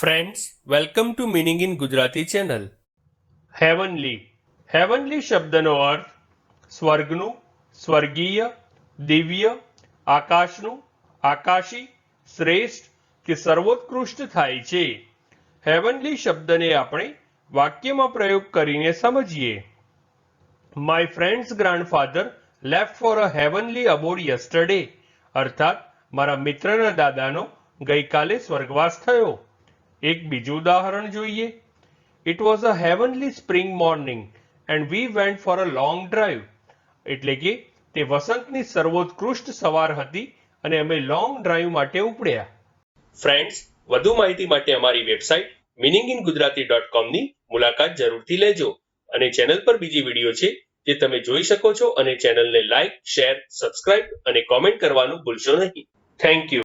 Friends welcome to meaning in Gujarati channel heavenly heavenly શબ્દનો અર્થ સ્વર્ગનું સ્વર્ગીય દિવ્ય આકાશનું આકાશી શ્રેષ્ઠ કે સર્વોત્કૃષ્ટ થાય છે હેવનલી શબ્દને આપણે વાક્યમાં પ્રયોગ કરીને સમજીએ my friends grandfather left for a heavenly abode yesterday અર્થાત મારા મિત્રના દાદાનો ગઈકાલે સ્વર્ગવાસ થયો એક બીજું ઉદાહરણ જોઈએ. It was a heavenly spring morning and we went for a long drive એટલે કે તે વસંતની સર્વોત્કૃષ્ટ સવાર હતી અને અમે લોંગ ડ્રાઈવ માટે ઉપડ્યા. ફ્રેન્ડ્સ વધુ માહિતી માટે અમારી website meaning in Gujarati dot કોમની મુલાકાત જરૂરથી લેજો અને ચેનલ પર બીજી વીડિયો છે જે તમે જોઈ શકો છો અને ચેનલને લાઇક શેર સબસ્ક્રાઇબ અને કોમેન્ટ કરવાનું ભૂલશો નહીં. Thank you